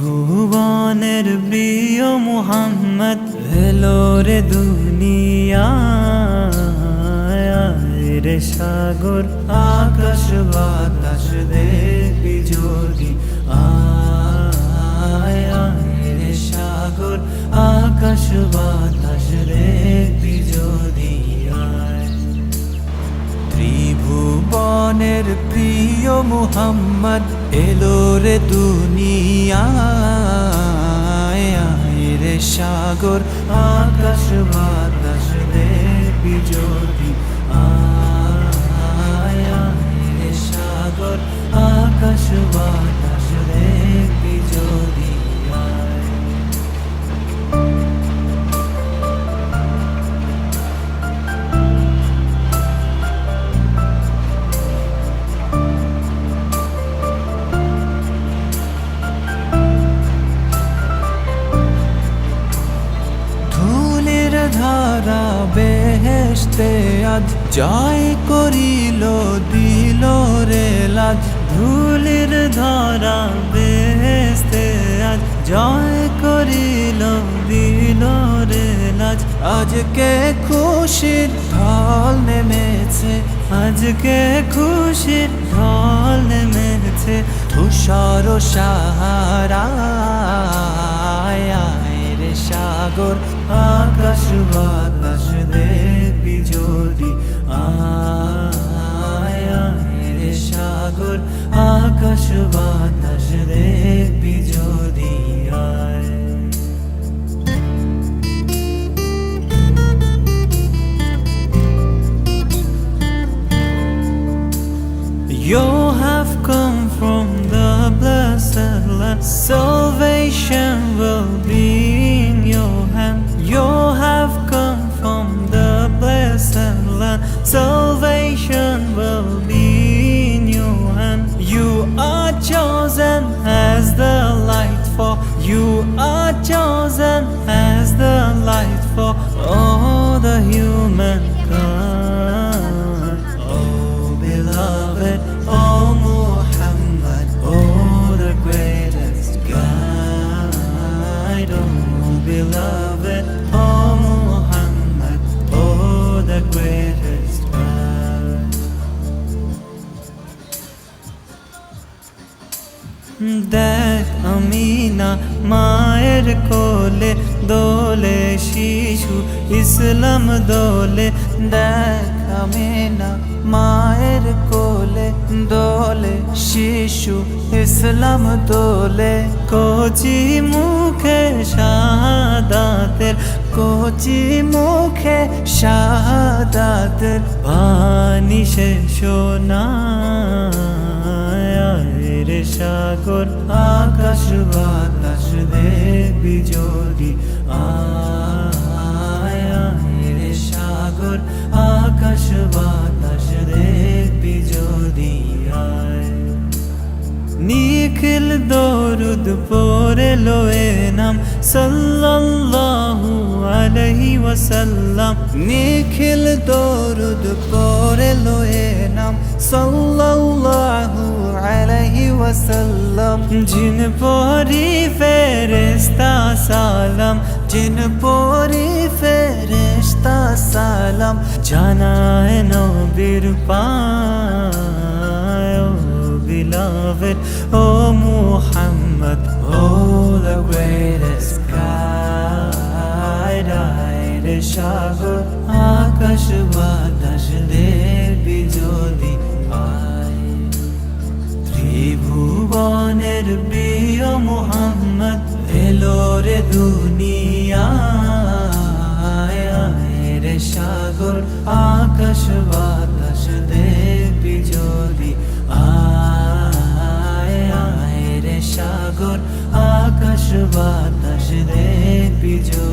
ভুবনের প্রিয় মোহাম্মদ ভেলোর দুনিয়া রে সাগর, আকাশ বাতাস দেবী যদি আয় রে সাগর, আকাশ বা ত্রিভুবনের প্রিয় মুহাম্মদ এলো রে দুনিয়ায় রে সাগর, আকাশ বাতাস দেবী আয় আয় রে সাগর, আকাশ বাতাস বেহেশতে আজ জয় করিল, দিল রে লাজ। ধারা বেহেশতে আজ জয় করিল, দিল রে লাজ। আজকে খুশির ঢল নেমেছে, আজকে খুশির ঢল নেমেছে। তুষার সাহারা রে সাগর, আকাশ বাতাস সাগর আকাশ বাতাস দেখবি যদি আয় You have come from the blessed land. Salvation দেখ আমিনা মায়ের কোলে দোলে শিশু, ইসলাম দোলে। দেখ আমিনা মায়ের কোলে দোলে শিশু, ইসলাম দোলে। কচি মুখে শাহাদাতের কচি মুখে শাহাদাতের বাণী সে শোনা রে সাগর, আকাশ, বাতাস, দেবী যদি আয় রে সাগর, আকাশ, বাতাস, দেবী যদি নিখিল দরুদ পরে লোয়ে নাম, সাল্লাল্লাহু আলাইহি ওয়াসাল্লাম। নিখিল দরুদ পরে লোয়ে নাম, সাল্লাল্লাহু ওয়াসাল্লাম জিন পরি ফেরেশতা সালাম জিন পরি ফেরেশতা সালাম জানায় নবীর পায় beloved, oh Muhammad, oh the greatest guide, আইরে সাগর আকাশ বাতাস দেবী ত্রিভুবনের প্রিয় মোহাম্মদ এলো রে দুনিয়া রে সাগর, আকাশ, বাতাস দেবী যদি আয় আয় রে সাগর, আকাশ, বাতাস দেবী যদি